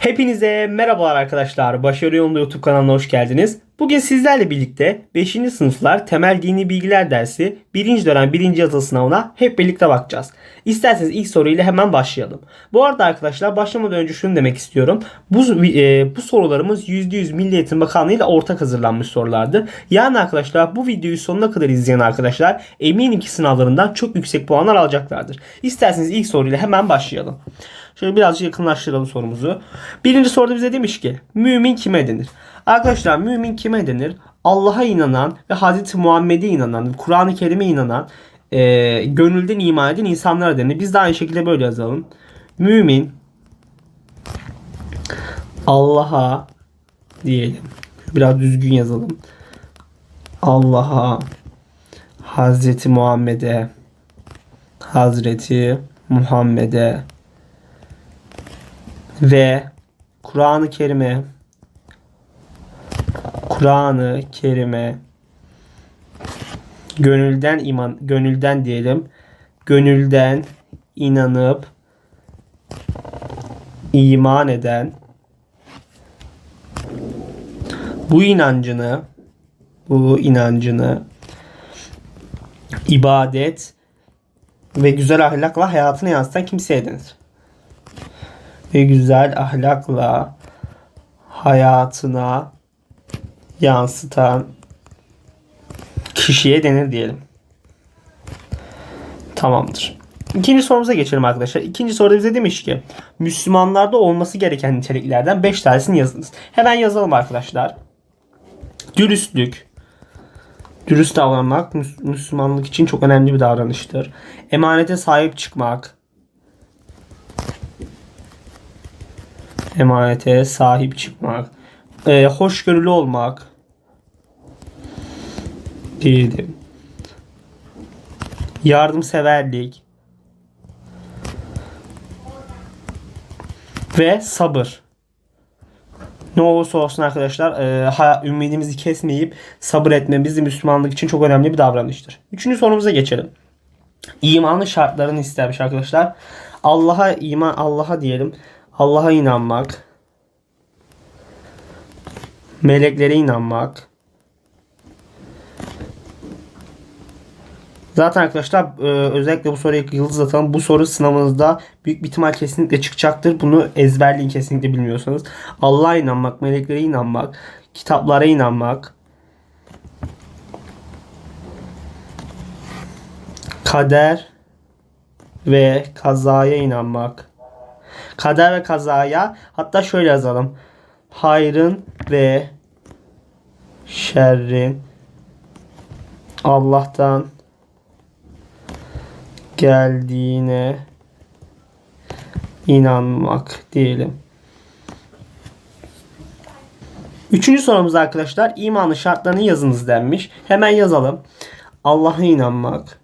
Hepinize merhabalar arkadaşlar. Başarı Yolunda YouTube kanalına hoş geldiniz. Bugün sizlerle birlikte 5. sınıflar temel dini bilgiler dersi 1. dönem 1. yazılı sınavına hep birlikte bakacağız. İsterseniz ilk soruyla hemen başlayalım. Bu arada arkadaşlar başlamadan önce şunu demek istiyorum. Bu, e, bu sorularımız %100 Milli Eğitim Bakanlığı ile ortak hazırlanmış sorulardı. Yani arkadaşlar bu videoyu sonuna kadar izleyen arkadaşlar eminim ki sınavlarından çok yüksek puanlar alacaklardır. İsterseniz ilk soruyla hemen başlayalım. Şöyle birazcık yakınlaştıralım sorumuzu. Birinci soruda bize demiş ki mümin kime denir? Arkadaşlar mümin kime denir? Allah'a inanan ve Hazreti Muhammed'e inanan, Kur'an-ı Kerim'e inanan, e, gönülden iman eden insanlara denir. Biz de aynı şekilde böyle yazalım. Mümin Allah'a diyelim. Biraz düzgün yazalım. Allah'a Hazreti Muhammed'e Hazreti Muhammed'e ve Kur'an-ı Kerim'e Kur'an-ı Kerim'e gönülden iman gönülden diyelim gönülden inanıp iman eden bu inancını bu inancını ibadet ve güzel ahlakla hayatına yansıtan kimseye denir ve güzel ahlakla hayatına yansıtan kişiye denir diyelim. Tamamdır. İkinci sorumuza geçelim arkadaşlar. İkinci soruda bize demiş ki Müslümanlarda olması gereken niteliklerden 5 tanesini yazınız. Hemen yazalım arkadaşlar. Dürüstlük. Dürüst davranmak Müs- Müslümanlık için çok önemli bir davranıştır. Emanete sahip çıkmak. Emanete sahip çıkmak, e, hoşgörülü olmak diyelim. Yardımseverlik ve sabır. Ne olursa olsun arkadaşlar e, ümidimizi kesmeyip sabır etmemiz Müslümanlık için çok önemli bir davranıştır. Üçüncü sorumuza geçelim. İmanın şartlarını istermiş arkadaşlar. Allah'a iman Allah'a diyelim. Allah'a inanmak, meleklere inanmak. Zaten arkadaşlar e, özellikle bu soruya yıldız atalım. Bu soru sınavınızda büyük bir ihtimal kesinlikle çıkacaktır. Bunu ezberleyin kesinlikle bilmiyorsanız. Allah'a inanmak, meleklere inanmak, kitaplara inanmak, kader ve kazaya inanmak kader ve kazaya hatta şöyle yazalım. Hayrın ve şerrin Allah'tan geldiğine inanmak diyelim. Üçüncü sorumuz arkadaşlar imanın şartlarını yazınız denmiş. Hemen yazalım. Allah'a inanmak,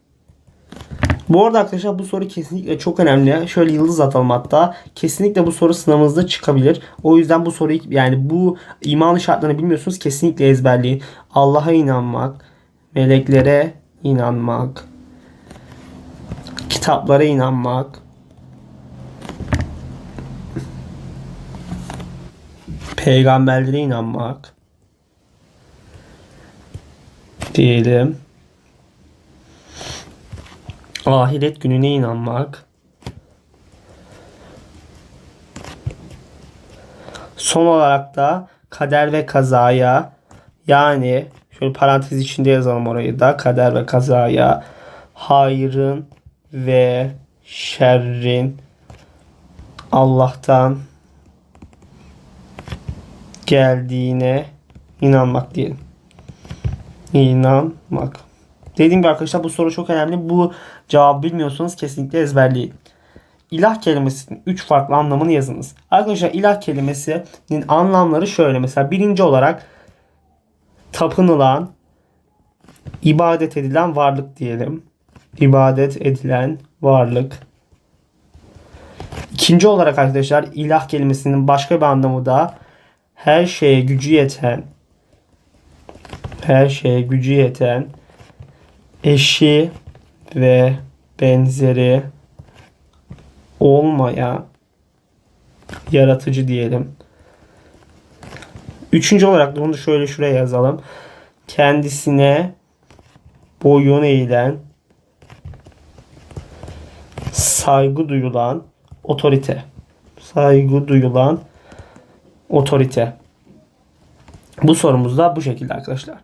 bu arada arkadaşlar bu soru kesinlikle çok önemli. Şöyle yıldız atalım hatta. Kesinlikle bu soru sınavınızda çıkabilir. O yüzden bu soruyu yani bu imanı şartlarını bilmiyorsunuz kesinlikle ezberleyin. Allah'a inanmak, meleklere inanmak, kitaplara inanmak, peygamberlere inanmak diyelim. Ahiret gününe inanmak. Son olarak da kader ve kazaya yani şöyle parantez içinde yazalım orayı da kader ve kazaya hayrın ve şerrin Allah'tan geldiğine inanmak diyelim. İnanmak. Dediğim gibi arkadaşlar bu soru çok önemli. Bu cevabı bilmiyorsanız kesinlikle ezberleyin. İlah kelimesinin 3 farklı anlamını yazınız. Arkadaşlar ilah kelimesinin anlamları şöyle. Mesela birinci olarak tapınılan, ibadet edilen varlık diyelim. İbadet edilen varlık. İkinci olarak arkadaşlar ilah kelimesinin başka bir anlamı da her şeye gücü yeten, her şeye gücü yeten, eşi ve benzeri olmaya Yaratıcı diyelim. Üçüncü olarak da da şöyle şuraya yazalım. Kendisine boyun eğilen saygı duyulan otorite. Saygı duyulan otorite. Bu sorumuz da bu şekilde arkadaşlar.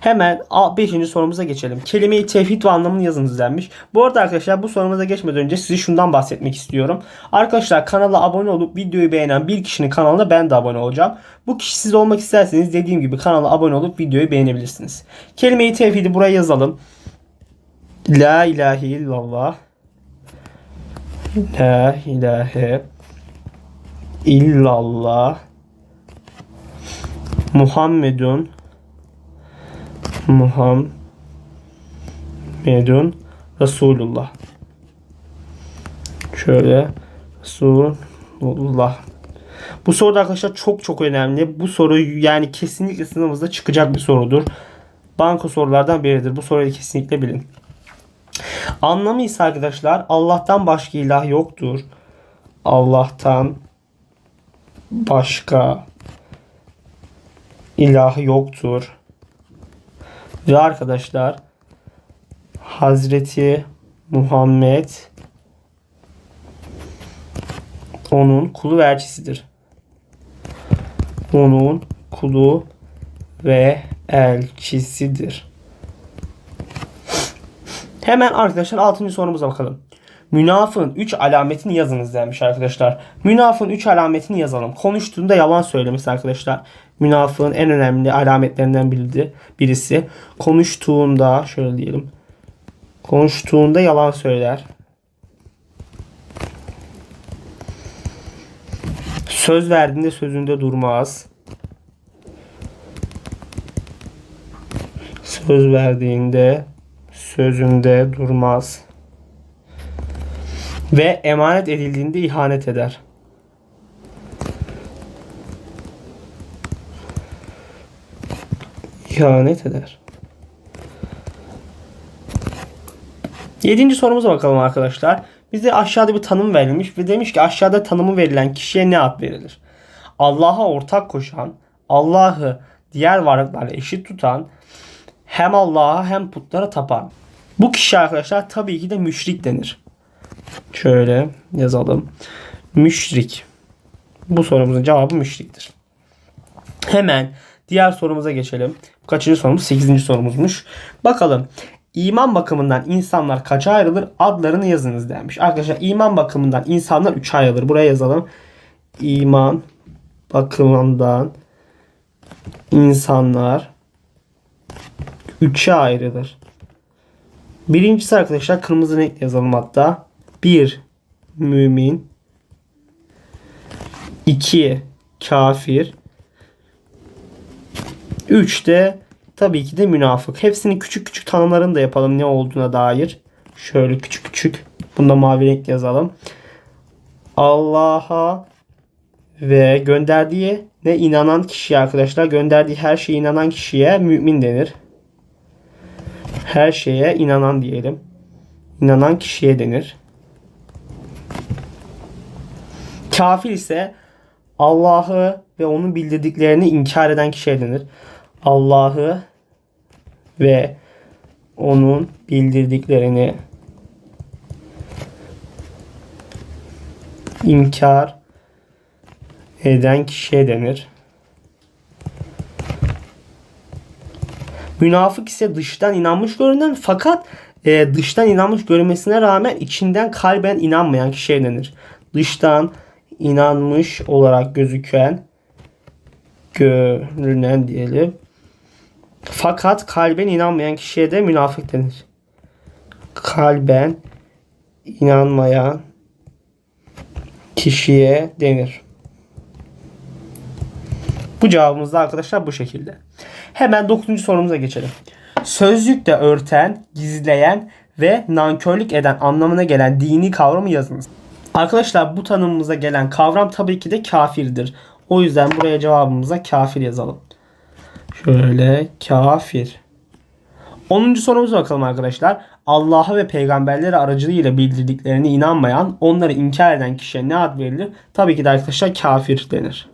Hemen 5. sorumuza geçelim. Kelime-i tevhid ve anlamını yazınız denmiş. Bu arada arkadaşlar bu sorumuza geçmeden önce size şundan bahsetmek istiyorum. Arkadaşlar kanala abone olup videoyu beğenen bir kişinin kanalına ben de abone olacağım. Bu kişi siz olmak isterseniz dediğim gibi kanala abone olup videoyu beğenebilirsiniz. Kelime-i tevhidi buraya yazalım. La ilahe illallah. La ilahe illallah. Muhammedun Muhammedun Resulullah. Şöyle Resulullah. Bu soru da arkadaşlar çok çok önemli. Bu soru yani kesinlikle sınavımızda çıkacak bir sorudur. Banko sorulardan biridir. Bu soruyu kesinlikle bilin. Anlamı ise arkadaşlar Allah'tan başka ilah yoktur. Allah'tan başka ilah yoktur. Ve arkadaşlar Hazreti Muhammed onun kulu ve elçisidir. Onun kulu ve elçisidir. Hemen arkadaşlar 6. sorumuza bakalım. Münafığın 3 alametini yazınız demiş arkadaşlar. Münafığın 3 alametini yazalım. Konuştuğunda yalan söylemesi arkadaşlar. Münafığın en önemli alametlerinden birisi. birisi. Konuştuğunda şöyle diyelim. Konuştuğunda yalan söyler. Söz verdiğinde sözünde durmaz. Söz verdiğinde sözünde durmaz. Ve emanet edildiğinde ihanet eder. İhanet eder. Yedinci sorumuza bakalım arkadaşlar. Bize aşağıda bir tanım verilmiş ve demiş ki aşağıda tanımı verilen kişiye ne ad verilir? Allah'a ortak koşan, Allah'ı diğer varlıklarla eşit tutan, hem Allah'a hem putlara tapan. Bu kişi arkadaşlar tabii ki de müşrik denir. Şöyle yazalım. Müşrik. Bu sorumuzun cevabı müşriktir. Hemen diğer sorumuza geçelim. Kaçıncı sorumuz? Sekizinci sorumuzmuş. Bakalım. İman bakımından insanlar kaça ayrılır? Adlarını yazınız demiş. Arkadaşlar iman bakımından insanlar 3'e ayrılır. Buraya yazalım. İman bakımından insanlar 3'e ayrılır. Birincisi arkadaşlar kırmızı renk yazalım hatta. 1 mümin 2 kafir 3 de tabii ki de münafık. Hepsinin küçük küçük tanımlarını da yapalım ne olduğuna dair. Şöyle küçük küçük. Bunda mavi renk yazalım. Allah'a ve gönderdiği ne inanan kişiye arkadaşlar gönderdiği her şeye inanan kişiye mümin denir. Her şeye inanan diyelim. İnanan kişiye denir. Kafir ise Allah'ı ve onun bildirdiklerini inkar eden kişiye denir. Allah'ı ve onun bildirdiklerini inkar eden kişiye denir. Münafık ise dıştan inanmış görünen fakat e, dıştan inanmış görünmesine rağmen içinden kalben inanmayan kişiye denir. Dıştan inanmış olarak gözüken görünen diyelim. Fakat kalben inanmayan kişiye de münafık denir. Kalben inanmayan kişiye denir. Bu cevabımız da arkadaşlar bu şekilde. Hemen 9. sorumuza geçelim. Sözlükte örten, gizleyen ve nankörlük eden anlamına gelen dini kavramı yazınız. Arkadaşlar bu tanımımıza gelen kavram tabii ki de kafirdir. O yüzden buraya cevabımıza kafir yazalım. Şöyle kafir. 10. sorumuza bakalım arkadaşlar. Allah'a ve peygamberleri aracılığıyla bildirdiklerine inanmayan, onları inkar eden kişiye ne ad verilir? Tabii ki de arkadaşlar kafir denir.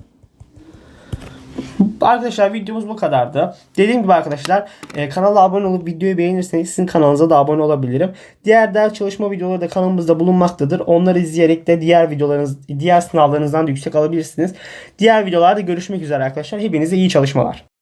Arkadaşlar videomuz bu kadardı. Dediğim gibi arkadaşlar e, kanala abone olup videoyu beğenirseniz sizin kanalınıza da abone olabilirim. Diğer ders çalışma videoları da kanalımızda bulunmaktadır. Onları izleyerek de diğer videolarınız, diğer sınavlarınızdan da yüksek alabilirsiniz. Diğer videolarda görüşmek üzere arkadaşlar. Hepinize iyi çalışmalar.